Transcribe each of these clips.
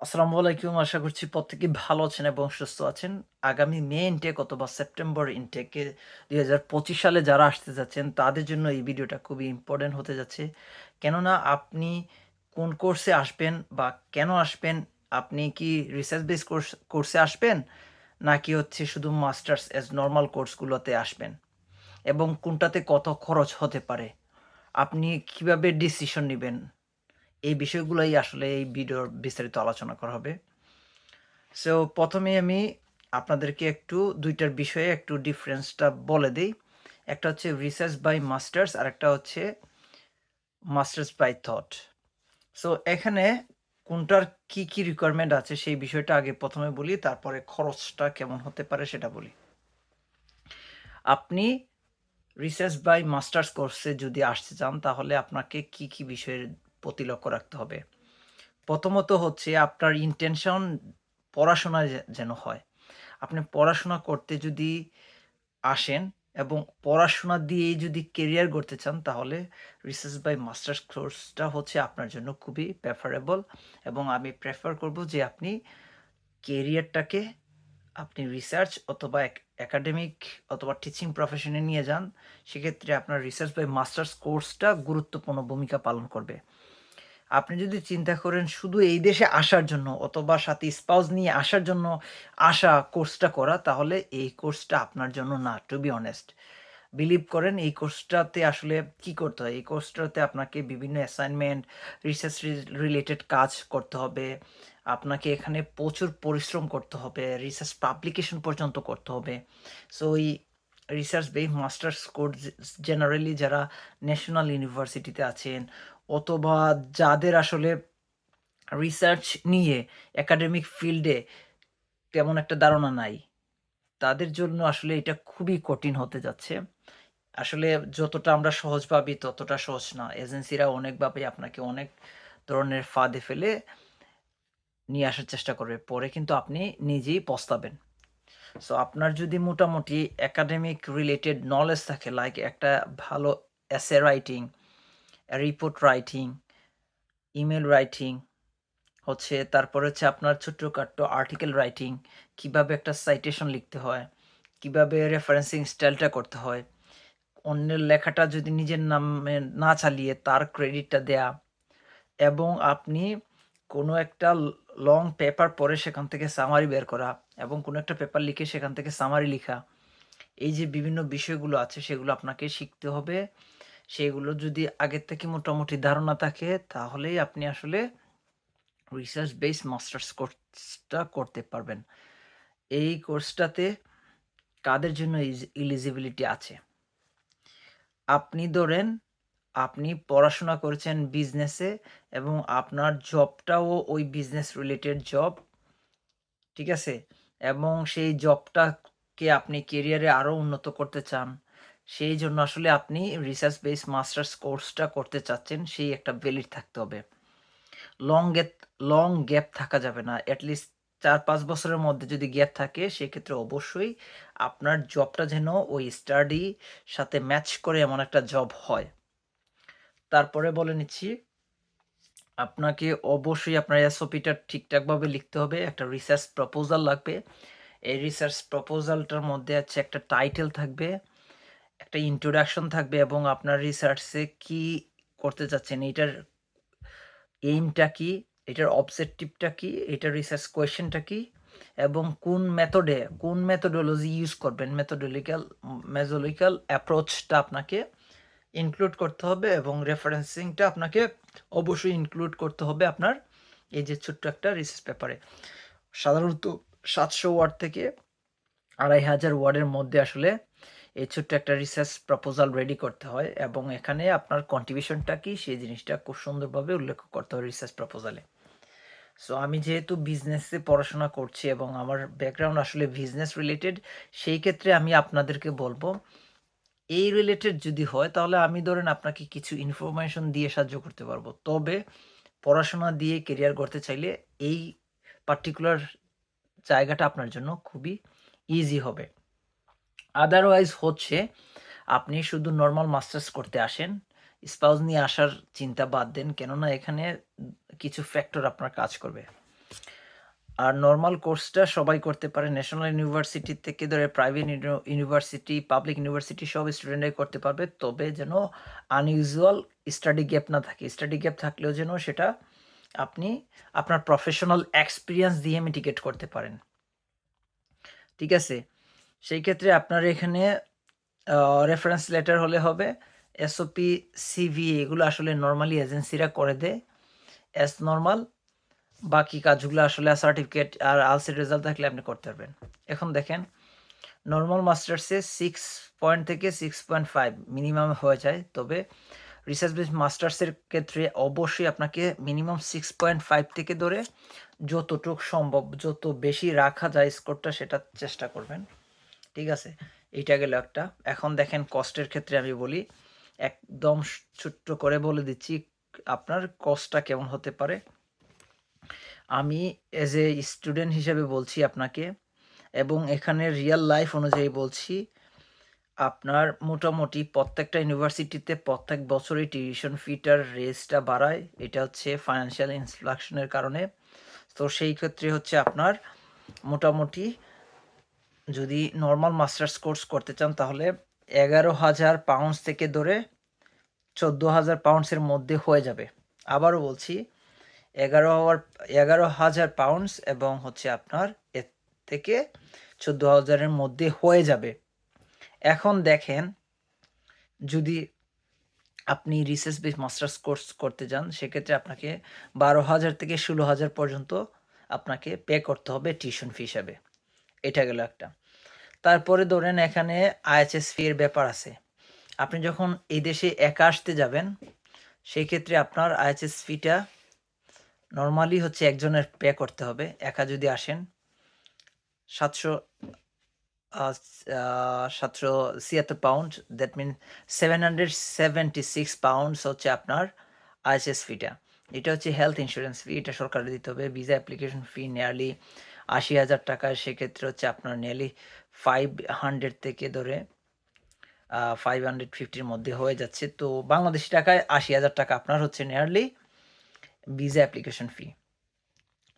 আসসালামু আলাইকুম। আশা করছি প্রত্যেকে ভালো আছেন এবং সুস্থ আছেন। আগামী মে ইনটেক অথবা সেপ্টেম্বর ইনটেকে ২০২৫ সালে যারা আসতে যাচ্ছেন, তাদের জন্য এই ভিডিওটা খুবই ইম্পোর্টেন্ট হতে যাচ্ছে। কেননা আপনি কোন কোর্সে আসবেন বা কেন আসবেন? আপনি কি রিসার্চ বেস কোর্স কোর্সে আসবেন? নাকি হচ্ছে শুধু মাস্টার্স অ্যাজ নর্মাল কোর্সগুলোতে আসবেন? এবং কোনটাতে কত খরচ হতে পারে? আপনি কীভাবে ডিসিশন নিবেন? এই বিষয়গুলোই আসলে এই ভিডিওর বিস্তারিত আলোচনা করা হবে। সো প্রথমে আমি আপনাদেরকে একটু দুইটার বিষয়ে একটু ডিফারেন্সটা বলে দিই একটা হচ্ছে রিসার্চ বাই মাস্টার্স আর একটা হচ্ছে মাস্টার্স বাই থট। সো এখানে কোনটার কি, কি রিকোয়ারমেন্ট আছে সেই বিষয়টা আগে প্রথমে বলি তারপরে খরচটা কেমন হতে পারে সেটা বলি। আপনি রিসার্চ বাই মাস্টার্স কোর্সে যদি আসতে চান তাহলে আপনাকে কি, কি বিষয়ের প্রতি লক্ষ্য রাখতে হবে? প্রথমত হচ্ছে আপনার ইনটেনশন পড়াশোনায় যে, যেন হয়। আপনি পড়াশোনা করতে যদি আসেন এবং পড়াশোনা দিয়েই যদি কেরিয়ার গড়তে চান, তাহলে রিসার্চ বাই মাস্টার্স কোর্সটা হচ্ছে আপনার জন্য খুবই প্রেফারেবল এবং আমি প্রেফার করব যে আপনি কেরিয়ারটাকে আপনি রিসার্চ অথবা এক একাডেমিক অথবা টিচিং প্রফেশনে নিয়ে যান। সেক্ষেত্রে আপনার রিসার্চ বাই মাস্টার্স কোর্সটা গুরুত্বপূর্ণ ভূমিকা পালন করবে। আপনি যদি চিন্তা করেন শুধু এই দেশে আসার জন্য অথবা সাথে স্পাউস নিয়ে আসার জন্য আসা কোর্সটা করা তাহলে এই কোর্সটা আপনার জন্য না টু বি অনেস্ট। বিলিভ করেন এই কোর্সটাতে আসলে কি করতে হয়? এই কোর্সটাতে আপনাকে বিভিন্ন অ্যাসাইনমেন্ট, রিসার্চ রিলেটেড কাজ করতে হবে। আপনাকে এখানে প্রচুর পরিশ্রম করতে হবে। রিসার্চ পাবলিকেশন পর্যন্ত করতে হবে। সো এই research base masters course generally যারা ন্যাশনাল ইউনিভার্সিটিতে আছেন অথবা যাদের আসলে রিসার্চ নিয়ে একাডেমিক ফিল্ডে তেমন একটা ধারণা নাই। তাদের জন্য আসলে এটা খুবই কঠিন হতে যাচ্ছে। আসলে যতটা আমরা সহজ ভাবি ততটা সহজ না। এজেন্সিরা অনেকভাবে আপনাকে অনেক ধরনের ফাঁদে ফেলে নিয়ে আসার চেষ্টা করবে। পরে কিন্তু আপনি নিজেই পস্তাবেন। সো আপনার যদি মোটামুটি একাডেমিক রিলেটেড নলেজ থাকে লাইক একটা ভালো essay writing, report writing, email writing হচ্ছে তারপরে হচ্ছে আপনার ছোট্টখাট্টো আর্টিকেল রাইটিং, কীভাবে একটা সাইটেশন লিখতে হয়, কীভাবে রেফারেন্সিং স্টাইলটা করতে হয়, অন্যের লেখাটা যদি নিজের নামে না চালিয়ে তার ক্রেডিটটা দেয়া এবং আপনি কোনো একটা লং পেপার পড়ে সেখান থেকে সামারি বের করা এবং কোনো একটা পেপার লিখে সেখান থেকে সামারি লিখা। এই যে বিভিন্ন বিষয়গুলো আছে সেগুলো আপনাকে শিখতে হবে। সেগুলো যদি আগের থেকে মোটামুটি ধারণা থাকে, তাহলেই আপনি আসলে রিসার্চ বেস মাস্টার্স কোর্সটা করতে পারবেন। এই কোর্সটাতে কাদের জন্য ইজ এলিজিবিলিটি আছে? আপনি ধরেন, আপনি পড়াশোনা করেছেন বিজনেসে এবং আপনার জবটাও ওই বিজনেস রিলেটেড জব। ঠিক আছে? এবং সেই জবটাকে আপনি কেরিয়ারে আরও উন্নত করতে চান। সেই জন্য আসলে আপনি রিসার্চ বেস মাস্টার্স কোর্সটা করতে চাচ্ছেন, সেই একটা ভ্যালিড থাকতে হবে। লং গ্যাপ লং গ্যাপ থাকা যাবে না। এট লিস্ট ৪-৫ বছরের মধ্যে যদি গ্যাপ থাকে, সেক্ষেত্রে অবশ্যই আপনার জবটা যেন ওই স্টাডি সাথে ম্যাচ করে এমন একটা জব হয়। তারপরে বলে নিচ্ছি, আপনাকে অবশ্যই আপনার এসওপিটা ঠিকঠাকভাবে লিখতে হবে। একটা রিসার্চ প্রপোজাল লাগবে। এই রিসার্চ প্রপোজালটার মধ্যে আছে একটা টাইটেল থাকবে, একটা ইন্ট্রোডাকশন থাকবে এবং আপনার রিসার্চে কি করতে চাচ্ছেন এটার এইমটা কি, এটার অবজেক্টিভটা কি, এটার রিসার্চ কোয়েশ্চেনটা কি এবং কোন মেথডে কোন মেথোডোলজি ইউজ করবেন মেথোডোলিক্যাল মেজোলিক্যাল অ্যাপ্রোচটা আপনাকে ইনক্লুড করতে হবে এবং রেফারেন্সিংটা আপনাকে অবশ্যই ইনক্লুড করতে হবে আপনার এই যে ছোট্ট একটা রিসার্চ পেপারে। সাধারণত ৭০০ ওয়ার্ড থেকে ২৫০০ ওয়ার্ডের মধ্যে আসলে এই ছোট্ট একটা রিসার্চ প্রপোজাল রেডি করতে হয় এবং এখানে আপনার কন্ট্রিবিউশনটা কি, সেই জিনিসটা খুব সুন্দরভাবে উল্লেখ করতে হয় রিসার্চ প্রপোজালে। সো আমি যেহেতু বিজনেসে পড়াশোনা করছি এবং আমার ব্যাকগ্রাউন্ড আসলে বিজনেস রিলেটেড সেই ক্ষেত্রে আমি আপনাদেরকে বলব, এই রিলেটেড যদি হয়, তাহলে আমি ধরেন আপনাকে কিছু ইনফরমেশন দিয়ে সাহায্য করতে পারব। তবে পড়াশোনা দিয়ে কেরিয়ার গড়তে চাইলে এই পার্টিকুলার জায়গাটা আপনার জন্য খুবই ইজি হবে। আদারওয়াইজ হচ্ছে আপনি শুধু নর্মাল মাস্টার্স করতে আসেন। স্পাউস নিয়ে আসার চিন্তা বাদ দেন। কেননা এখানে কিছু ফ্যাক্টর আপনার কাজ করবে। আর নর্মাল কোর্সটা সবাই করতে পারে। ন্যাশনাল ইউনিভার্সিটি থেকে ধরে প্রাইভেট ইউনিভার্সিটি, পাবলিক ইউনিভার্সিটি সব স্টুডেন্টরাই করতে পারবে। তবে যেন আনইউজুয়াল স্টাডি গ্যাপ না থাকে। স্টাডি গ্যাপ থাকলেও যেন সেটা আপনি আপনার প্রফেশনাল এক্সপিরিয়েন্স দিয়ে মিটিগেট করতে পারেন। ঠিক আছে? সেই ক্ষেত্রে আপনার এখানে রেফারেন্স লেটার হলে হবে। এসওপি, সিভি এগুলো আসলে নর্মালি এজেন্সিরা করে দেয়। অ্যাজ নর্মাল বাকি কাজগুলো আসলে সার্টিফিকেট আর আলসির রেজাল্ট থাকলে আপনি করতে পারবেন। এখন দেখেন নর্মাল মাস্টার্সে সিক্স পয়েন্ট থেকে 6.5 মিনিমাম হয়ে যায়। তবে রিসার্চ বেস মাস্টার্সের ক্ষেত্রে অবশ্যই আপনাকে মিনিমাম 6.5 থেকে ধরে যতটুক সম্ভব, যত বেশি রাখা যায় স্কোরটা সেটা চেষ্টা করবেন। ঠিক আছে? এইটা গেল একটা। এখন দেখেন কস্টের ক্ষেত্রে আমি বলি। একদম ছোট্ট করে বলে দিচ্ছি, আপনার কস্টটা কেমন হতে পারে। আমি এজ এ স্টুডেন্ট হিসেবে বলছি আপনাকে, এবং এখানে রিয়াল লাইফ অনুযায়ী বলছি। আপনার মোটামুটি প্রত্যেকটা ইউনিভার্সিটিতে প্রত্যেক বছরই টিউশন ফিটার রেটসটা বাড়ায়। এটা হচ্ছে ফাইন্যান্সিয়াল ইনফ্লেশন এর কারণে। তো সেই ক্ষেত্রে হচ্ছে আপনার মোটামুটি যদি নর্মাল মাস্টার্স কোর্স করতে চান তাহলে ১১,০০০ পাউন্ডস থেকে ধরে চোদ্দ হাজার পাউন্ডসের মধ্যে হয়ে যাবে। আবারও বলছি ১১ হাওয়ার ১১,০০০ পাউন্ডস এবং হচ্ছে আপনার এর থেকে চোদ্দ হাজারের মধ্যে হয়ে যাবে। এখন দেখেন যদি আপনি রিসার্চ বেস মাস্টার্স কোর্স করতে যান সেক্ষেত্রে আপনাকে ১২,০০০ থেকে ১৬,০০০ পর্যন্ত আপনাকে পে করতে হবে টিউশন ফি হিসাবে। এটা গেল একটা। তারপরে ধরেন এখানে আইএচএস ফি এর ব্যাপার আছে। আপনি যখন এই দেশে একা আসতে যাবেন সেই ক্ষেত্রে আপনার আইএচএস ফিটা নরমালি হচ্ছে একজনের পে করতে হবে। একা যদি আসেন ৭০০ uh uh ৭৭৬ pound that mean 776 pounds হচ্ছে আপনার আইএচএস ফিটা। এটা হচ্ছে হেলথ ইন্সুরেন্স ফি এটা সরকারের দিতে হবে। ভিসা অ্যাপ্লিকেশন ফি নিয়ারলি ৮০,০০০ টাকা সেক্ষেত্রে হচ্ছে আপনার নিয়ারলি 500 থেকে ধরে আ 550 এর মধ্যে হয়ে যাচ্ছে। তো বাংলাদেশী টাকায় ৮০,০০০ টাকা আপনার হচ্ছে nearly visa application fee.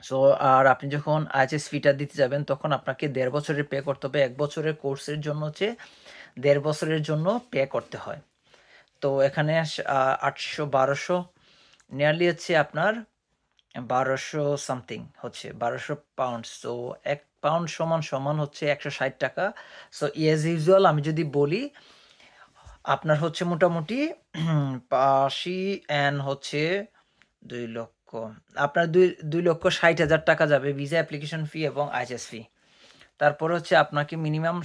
So আর আপনি যখন আইএচএস ফিটা দিতে যাবেন তখন আপনাকে দেড় বছরের পে করতে হবে। এক বছরের কোর্সের জন্য হচ্ছে দেড় বছরের জন্য পে করতে হয়। তো এখানে আটশো বারোশো নিয়ারলি হচ্ছে আপনার বারোশো সামথিং হচ্ছে বারোশো পাউন্ডস। সো এক পাউন্ড সমান, সমান হচ্ছে ১৬০ টাকা। সো এজ ইউজুয়াল আমি যদি বলি আপনার হচ্ছে মোটামুটি ৮০ অ্যান্ড হচ্ছে ২,০০,০০০ আপনার দুই ২,৬০,০০০ টাকা যাবে ভিসা অ্যাপ্লিকেশন ফি এবং আইএচএস ফি। তারপর হচ্ছে আপনাকে মিনিমাম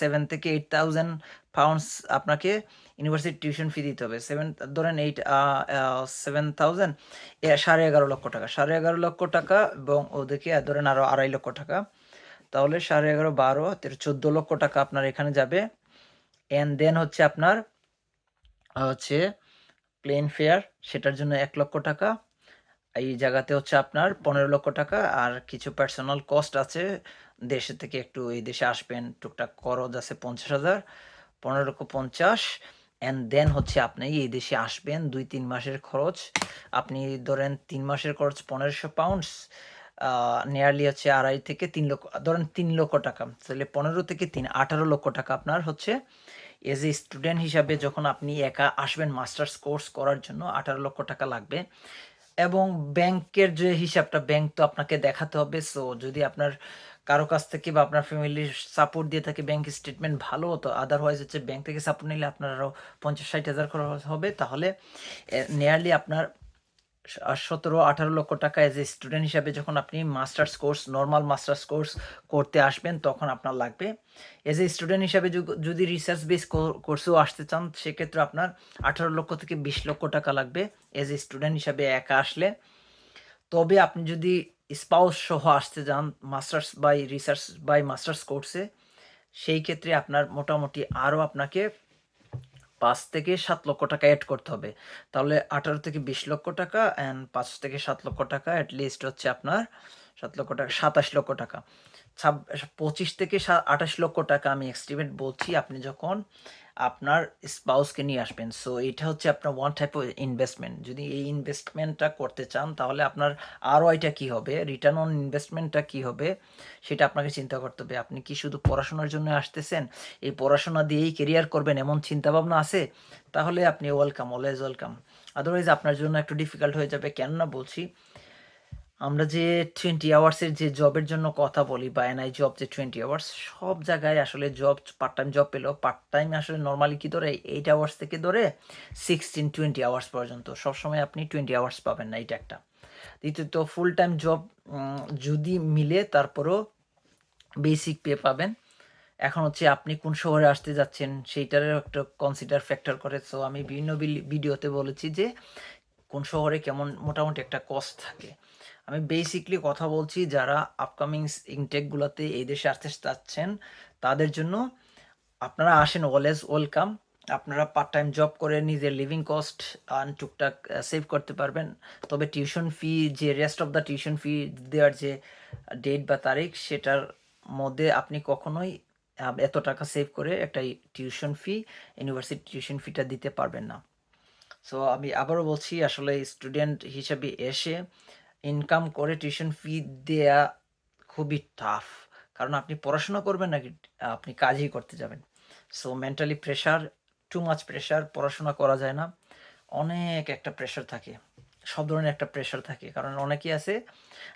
সেভেন থেকে ৮,০০০ পাউন্ডস আপনাকে ইউনিভার্সিটি টিউশন ফি দিতে হবে। সেভেন ধরেন ৮ আ আ ৭,০০০ এ ১১.৫ লক্ষ টাকা। ১১.৫ লক্ষ টাকা এবং ওদিকে ধরেন আরও আড়াই লক্ষ টাকা। তাহলে ১১.৫ ১২ তেরো ১৪ লক্ষ টাকা আপনার এখানে যাবে। অ্যান্ড দেন হচ্ছে আপনার হচ্ছে প্লেন ফেয়ার সেটার জন্য এক লক্ষ টাকা। এই জায়গাতে হচ্ছে আপনার ১৫ লক্ষ টাকা আর কিছু পার্সোনাল কস্ট আছে। দেশে থেকে একটু এই দেশে আসবেন টুকটাক খরচ আছে ৫০,০০০ ১৫,৫০,০০০ অ্যান্ড দেন হচ্ছে আপনি এই দেশে আসবেন ২-৩ মাসের খরচ। আপনি ধরেন তিন মাসের খরচ পনেরোশো পাউন্ডস নিয়ারলি হচ্ছে ২.৫ থেকে তিন লক্ষ ধরেন তিন লক্ষ টাকা। তাহলে ১৫ থেকে ৩ ১৮ লক্ষ টাকা আপনার হচ্ছে এজ এ স্টুডেন্ট হিসাবে যখন আপনি একা আসবেন মাস্টার্স কোর্স করার জন্য ১৮ লক্ষ টাকা লাগবে। এবং ব্যাংকের যে হিসাবটা, ব্যাংক তো আপনাকে দেখাতে হবে। সো যদি আপনার কারও কাছ থেকে বা আপনার ফ্যামিলির সাপোর্ট দিয়ে থাকে ব্যাংক স্টেটমেন্ট ভালো হতো। আদারওয়াইজ হচ্ছে ব্যাংক থেকে সাপোর্ট নিলে আপনার আরও পঞ্চাশ ষাট হাজার খরচ হবে। তাহলে নিয়ারলি আপনার আ ১৭-১৮ লক্ষ টাকা এজ এ স্টুডেন্ট হিসাবে যখন আপনি masters course normal masters course করতে আসবেন, তখন আপনার লাগবে। এজ এ স্টুডেন্ট হিসাবে যদি রিসার্চ বেস কোর্সেও আসতে চান, সেক্ষেত্রে আপনার ১৮ লক্ষ থেকে ২০ লক্ষ টাকা লাগবে এজ এ স্টুডেন্ট হিসাবে একা আসলে। তবে আপনি যদি স্পাউস সহ আসতে যান masters by research by masters কোর্সে সেই ক্ষেত্রে আপনার মোটামুটি আরও আপনাকে ৫ থেকে সাত লক্ষ টাকা এড করতে হবে। তাহলে ১৮ থেকে ২০ লক্ষ টাকা অ্যান্ড পাঁচ থেকে সাত লক্ষ টাকা অ্যাটলিস্ট লিস্ট হচ্ছে আপনার সাত লক্ষ টাকা, সাতাশ লক্ষ টাকা পঁচিশ থেকে আঠাশ লক্ষ টাকা আমি এক্সটিমেট বলছি আপনি যখন আপনার স্পাউসকে নিয়ে আসবেন। সো এটা হচ্ছে আপনার ওয়ান টাইপ অফ ইনভেস্টমেন্ট যদি এই ইনভেস্টমেন্টটা করতে চান, তাহলে আপনার আরওআইটা কী হবে? রিটার্ন অন ইনভেস্টমেন্টটা কী হবে? সেটা আপনাকে চিন্তা করতে হবে। আপনি কি শুধু পড়াশোনার জন্য আসতেছেন? এই পড়াশোনা দিয়েই কেরিয়ার করবেন এমন চিন্তাভাবনা আছে? তাহলে আপনি ওয়েলকাম অলওয়েজ ওয়েলকাম আদারওয়াইজ আপনার জন্য একটু ডিফিকাল্ট হয়ে যাবে। কেননা বলছি আমরা যে টোয়েন্টি আওয়ার্সের যে জবের জন্য কথা বলি বা এনআই জব যে টোয়েন্টি আওয়ার্স সব জায়গায় আসলে জব পার্ট টাইম জব পেলেও পার্ট টাইম আসলে নর্মালি কি ধরে? এইট আওয়ার্স থেকে ধরে সিক্সটিন টোয়েন্টি আওয়ার্স পর্যন্ত। সবসময় আপনি টোয়েন্টি আওয়ার্স পাবেন না এটা একটা। দ্বিতীয়ত ফুল টাইম জব যদি মিলে তারপরও বেসিক পে পাবেন। এখন হচ্ছে আপনি কোন শহরে আসতে যাচ্ছেন, সেইটারও একটা কনসিডার ফ্যাক্টর করে। সো আমি বিভিন্ন ভিডিওতে বলেছি যে কোন শহরে কেমন মোটামুটি একটা কস্ট থাকে। আমি বেসিকলি কথা বলছি যারা আপকামিং ইনটেকগুলোতে এই দেশে আসতে চাচ্ছেন, তাদের জন্য আপনারা আসেন অলওয়েজ ওয়েলকাম আপনারা পার্ট টাইম জব করে নিজের লিভিং কস্ট আন টুকটাক সেভ করতে পারবেন। তবে টিউশন ফি যে rest of the tuition fee দেওয়ার যে ডেট বা তারিখ, সেটার মধ্যে আপনি কখনোই এত টাকা সেভ করে একটা টিউশন ফি ইউনিভার্সিটি টিউশন ফিটা দিতে পারবেন না। সো আমি আবারও বলছি, আসলে স্টুডেন্ট হিসেবে এসে ইনকাম করে টিউশন ফি দেয়া খুবই টাফ কারণ আপনি পড়াশোনা করবেন নাকি, আপনি কাজই করতে যাবেন। So mentally pressure too much pressure পড়াশোনা করা যায় না। অনেক একটা প্রেশার থাকে। সব ধরনের একটা প্রেশার থাকে। কারণ অনেকেই আছে,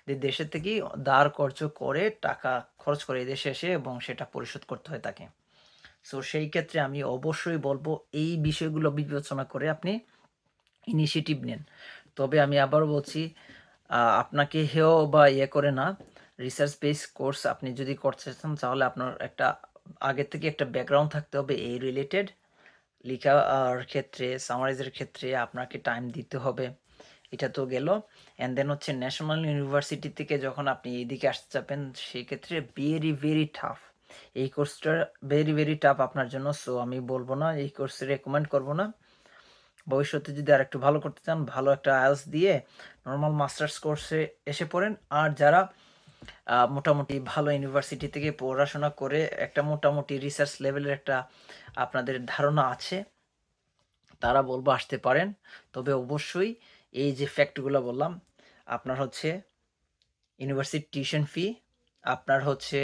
যে দেশের থেকেই দাঁড় খরচ করে টাকা খরচ করে দেশে এসে এবং সেটা পরিশোধ করতে হয় তাকে। সো সেই ক্ষেত্রে আমি অবশ্যই বলব, এই বিষয়গুলো বিবেচনা করে আপনি ইনিশিয়েটিভ নেন। তবে আমি আবারও বলছি আপনাকে হেও বা ইয়ে করে না। রিসার্চ বেস কোর্স আপনি যদি করতে চান, তাহলে আপনার একটা আগে থেকে একটা ব্যাকগ্রাউন্ড থাকতে হবে এই রিলেটেড লেখার ক্ষেত্রে সামারাইজের ক্ষেত্রে আপনাকে টাইম দিতে হবে। এটা তো গেল। অ্যান্ড দেন হচ্ছে ন্যাশনাল ইউনিভার্সিটি থেকে যখন আপনি এইদিকে আসতে চাপেন সেই ক্ষেত্রে ভেরি ভেরি টাফ এই কোর্সটা ভেরি ভেরি টাফ আপনার জন্য। সো আমি বলব না, এই কোর্স রেকমেন্ড করব না। ভবিষ্যতে যদি আর একটু ভালো করতে চান, ভালো একটা আইএলস দিয়ে নর্মাল মাস্টার্স কোর্সে এসে পড়েন। আর যারা মোটামুটি ভালো ইউনিভার্সিটি থেকে পড়াশোনা করে একটা মোটামুটি রিসার্চ লেভেলের একটা আপনাদের ধারণা আছে, তারা বলব আসতে পারেন। তবে অবশ্যই এই যে ফ্যাক্টগুলো বললাম, আপনার হচ্ছে ইউনিভার্সিটি টিউশন ফি আপনার হচ্ছে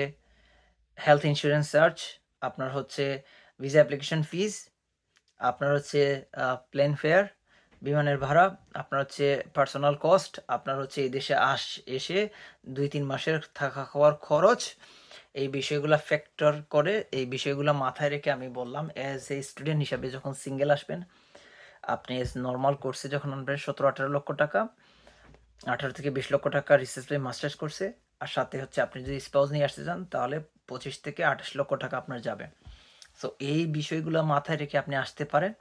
হেলথ ইন্স্যুরেন্স চার্জ আপনার হচ্ছে ভিসা অ্যাপ্লিকেশন ফিজ আপনার হচ্ছে প্লেন ফেয়ার বিমানের ভাড়া, আপনার হচ্ছে পার্সোনাল কস্ট আপনার হচ্ছে এই দেশে আস, এসে দুই, তিন মাসের থাকা খাওয়ার খরচ, এই বিষয়গুলো ফ্যাক্টর করে, এই বিষয়গুলো মাথায় রেখে আমি বললাম অ্যাজ এ স্টুডেন্ট হিসাবে যখন সিঙ্গেল আসবেন, আপনি নর্মাল কোর্সে যখন আনবেন, সতেরো, আঠারো লক্ষ টাকা, আঠারো থেকে বিশ লক্ষ টাকা রিসার্চ বাই মাস্টার্স করছে আর সাথে হচ্ছে আপনি যদি স্পাউস নিয়ে আসতে চান, তাহলে পঁচিশ থেকে আঠাশ লক্ষ টাকা আপনার যাবে। সো এই বিষয়গুলো মাথায় রেখে আপনি আসতে পারেন।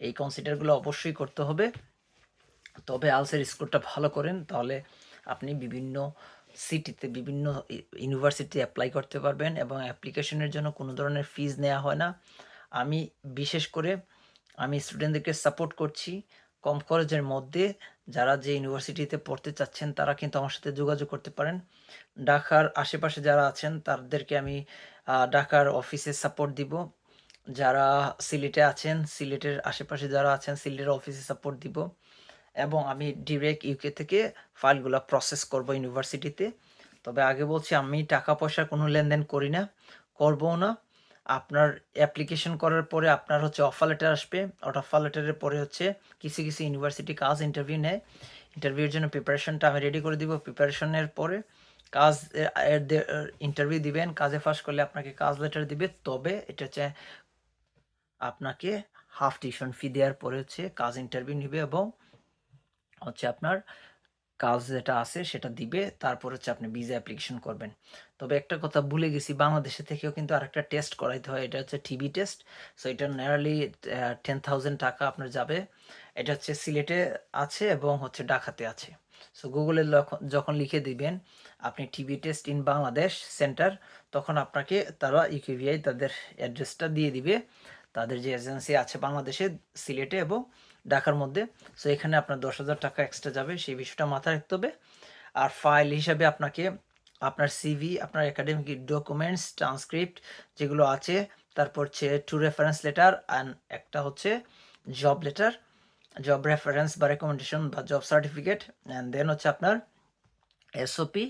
এই কনসিডারগুলো অবশ্যই করতে হবে। তবে আলসের স্কোরটা ভালো করেন, তাহলে আপনি বিভিন্ন সিটিতে বিভিন্ন ইউনিভার্সিটি অ্যাপ্লাই করতে পারবেন এবং অ্যাপ্লিকেশনের জন্য কোনো ধরনের ফিজ নেওয়া হয় না। আমি বিশেষ করে আমি স্টুডেন্টদেরকে সাপোর্ট করছি কম খরচের মধ্যে। যারা যে ইউনিভার্সিটিতে পড়তে চাচ্ছেন, তারা কিন্তু আমার সাথে যোগাযোগ করতে পারেন। ঢাকার আশেপাশে যারা আছেন, তাদেরকে আমি ঢাকার অফিসে সাপোর্ট দিব। যারা সিলেটে আছেন, সিলেটের আশেপাশে যারা আছেন, সিলেটের অফিসে সাপোর্ট দিব। এবং আমি ডিরেক্ট ইউকে থেকে ফাইলগুলো প্রসেস করব ইউনিভার্সিটিতে তবে আগে বলছি, আমি টাকা পয়সার কোনো লেনদেন করি না, করবও না। আপনার অ্যাপ্লিকেশন করার পরে আপনার হচ্ছে অফার লেটার আসবে। অফার লেটারের পরে হচ্ছে কিছু কিছু ইউনিভার্সিটি কাজ ইন্টারভিউ নেয়। ইন্টারভিউর জন্য প্রিপারেশনটা আমি রেডি করে দিব। প্রিপারেশনের পরে কাজ ইন্টারভিউ দিবেন, কাজে ফার্স্ট করলে আপনাকে কাজ লেটার দিবে, তবে এটা হচ্ছে আপনাকে হাফ টিউশন ফি দেওয়ার পরে হচ্ছে কাজ ইন্টারভিউ নিবে এবং হচ্ছে আপনার কাজ যেটা আছে সেটা দিবে, তারপর হচ্ছে আপনি ভিসা অ্যাপ্লিকেশন করবেন। তবে একটা কথা ভুলে গেছি, বাংলাদেশে থেকেও কিন্তু আরেকটা টেস্ট করাইতে হয়, এটা হচ্ছে টিবি টেস্ট সো এটা নিয়ারলি টেন থাউজেন্ড টাকা আপনার যাবে। এটা হচ্ছে সিলেটে আছে এবং হচ্ছে ঢাকাতে আছে। সো গুগলে যখন লিখে দিবেন আপনি TV test in Bangladesh centre তখন আপনাকে তারা ইউকেভিআই তাদের অ্যাড্রেসটা দিয়ে দিবে। তাদের যে এজেন্সি আছে বাংলাদেশে, সিলেটে এবং ঢাকার মধ্যে। সো এখানে আপনার দশ হাজার টাকা এক্সট্রা যাবে, সেই বিষয়টা মাথায় রাখতে হবে। আর ফাইল হিসাবে আপনাকে আপনার সিভি আপনার একাডেমিক ডকুমেন্টস ট্রান্সক্রিপ্ট যেগুলো আছে, তারপর হচ্ছে টু রেফারেন্স লেটার অ্যান্ড একটা হচ্ছে জব লেটার জব রেফারেন্স বা রেকমেন্ডেশন বা জব সার্টিফিকেট অ্যান্ড দেন হচ্ছে আপনার এসওপি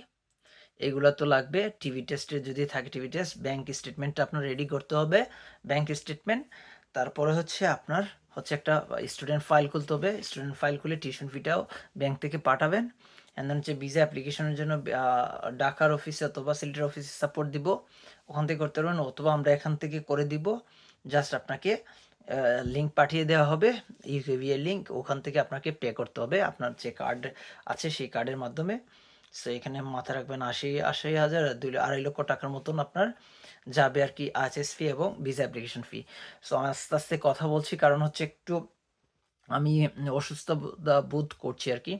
এগুলো তো লাগবে। টিভি টেস্টে যদি থাকে টিভি টেস্ট ব্যাংক স্টেটমেন্টটা আপনার রেডি করতে হবে। ব্যাংক স্টেটমেন্ট তারপরে হচ্ছে আপনার হচ্ছে একটা স্টুডেন্ট ফাইল খুলতে হবে। স্টুডেন্ট ফাইল খুলে টিউশন ফিটাও ব্যাংক থেকে পাঠাবেন। অ্যান্ড দেন হচ্ছে ভিসা অ্যাপ্লিকেশনের জন্য ঢাকার অফিসে অথবা সিলেটের অফিসে সাপোর্ট দিব। ওখান থেকে করতে পারবেন অথবা আমরা এখান থেকে করে দিব। জাস্ট আপনাকে লিঙ্ক পাঠিয়ে দেওয়া হবে। ইউকেভিএ লিঙ্ক ওখান থেকে আপনাকে পে করতে হবে। আপনার যে কার্ড আছে, সেই কার্ডের মাধ্যমে। সো এখানে মাথায় রাখবেন আশি আশি হাজার, দুই আড়াই লক্ষ টাকার মতন আপনার যাবে আর কি আইএসএস ফি এবং ভিসা অ্যাপ্লিকেশন ফি সো আস্তে আস্তে কথা বলছি কারণ হচ্ছে একটু আমি অসুস্থ বোধ করছি আর কি।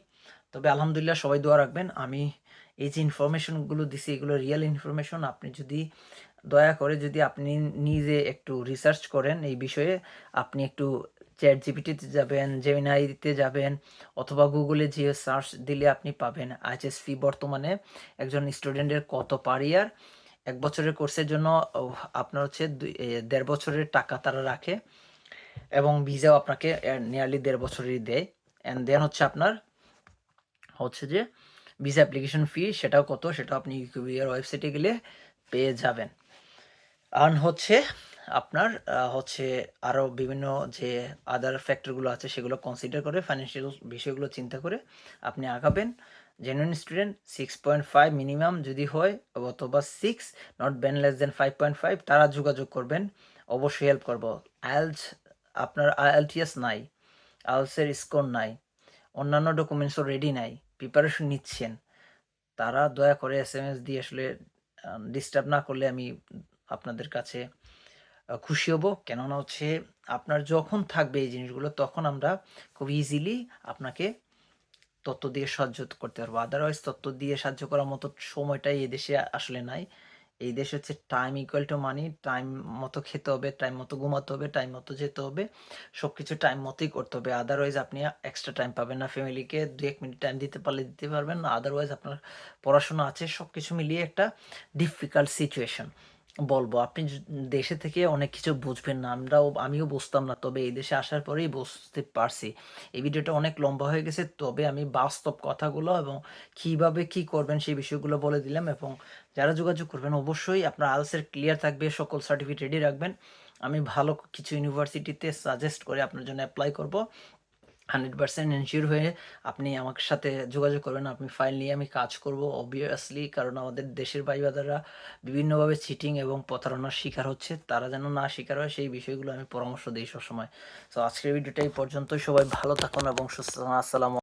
তবে আলহামদুলিল্লাহ সবাই দোয়া রাখবেন। আমি এই যে ইনফরমেশনগুলো দিছি, এগুলো রিয়েল ইনফরমেশন আপনি যদি দয়া করে যদি আপনি নিজে একটু রিসার্চ করেন এই বিষয়ে, আপনি একটু চ্যাট জিপিটিতে যাবেন জেমিনাইতে যাবেন, অথবা গুগলে যে সার্চ দিলে আপনি পাবেন। আইএচএস ফি বর্তমানে একজন স্টুডেন্টের কত পার ইয়ার এক বছরের কোর্সের জন্য আপনার হচ্ছে দেড় বছরের টাকা তারা রাখে এবং ভিসাও আপনাকে নিয়ারলি দেড় বছরেরই দেয়। অ্যান্ড দেন হচ্ছে আপনার, হচ্ছে যে ভিসা অ্যাপ্লিকেশন ফি সেটাও কত? সেটা আপনি ইউকিউবিয়ার ওয়েবসাইটে গেলে পেয়ে যাবেন। আর হচ্ছে আপনার হচ্ছে আরও বিভিন্ন যে আদার ফ্যাক্টরগুলো আছে সেগুলো কনসিডার করে ফাইন্যান্সিয়াল বিষয়গুলো চিন্তা করে আপনি আগাবেন। Genuine student six point five minimum যদি হয়, অথবা six not been less than five point five তারা যোগাযোগ করবেন। অবশ্যই হেল্প করব। আইএলস আপনার আইএলটিএস নাই আইএলসের স্কোর নাই, অন্যান্য ডকুমেন্টসও রেডি নাই প্রিপারেশন নিচ্ছেন। তারা দয়া করে এস এম এস দিয়ে আসলে ডিস্টার্ব না করলে আমি আপনাদের কাছে খুশি হব। কেননা হচ্ছে আপনার যখন থাকবে এই জিনিসগুলো, তখন আমরা খুব ইজিলি আপনাকে তথ্য দিয়ে সাহায্য করতে পারব। আদারওয়াইজ তথ্য দিয়ে সাহায্য করার মতো সময়টাই এদেশে আসলে নাই। এই দেশে হচ্ছে time equal to money time মতো খেতে হবে টাইম মতো ঘুমাতে হবে টাইম মতো যেতে হবে সব কিছু টাইম মতোই করতে হবে। আদারওয়াইজ আপনি এক্সট্রা টাইম পাবেন না ফ্যামিলিকে দু এক মিনিট টাইম দিতে পারলে দিতে পারবেন না। আদারওয়াইজ আপনার পড়াশোনা আছে সব কিছু মিলিয়ে একটা ডিফিকাল্ট সিচুয়েশন বলব, আপনি দেশে থেকে অনেক কিছু বুঝবেন না, আমরাও, আমিও বুঝতাম না, তবে এই দেশে আসার পরেই বুঝতে পারছি। এই ভিডিওটা অনেক লম্বা হয়ে গেছে, তবে আমি বাস্তব কথাগুলো এবং কীভাবে কি করবেন সেই বিষয়গুলো বলে দিলাম এবং যারা যোগাযোগ করবেন অবশ্যই আপনার আলসের ক্লিয়ার থাকবে, সকল সার্টিফিকেট রেডি রাখবেন। আমি ভালো কিছু ইউনিভার্সিটিতে সাজেস্ট করে আপনার জন্য অ্যাপ্লাই করব। হান্ড্রেড পার্সেন্ট এনশিওর হয়ে আপনি আমার সাথে যোগাযোগ করবেন, আপনি ফাইল নিয়ে আমি কাজ করব অবভিয়াসলি কারণ আমাদের দেশের বাইবাদাররা বিভিন্নভাবে চিটিং এবং প্রতারণার শিকার হচ্ছে। তারা যেন না শিকার হয়, সেই বিষয়গুলো আমি পরামর্শ দিই সবসময়। তো আজকের ভিডিওটা এই পর্যন্ত সবাই ভালো থাকুন এবং সুস্থ থাকুন। আসসালামু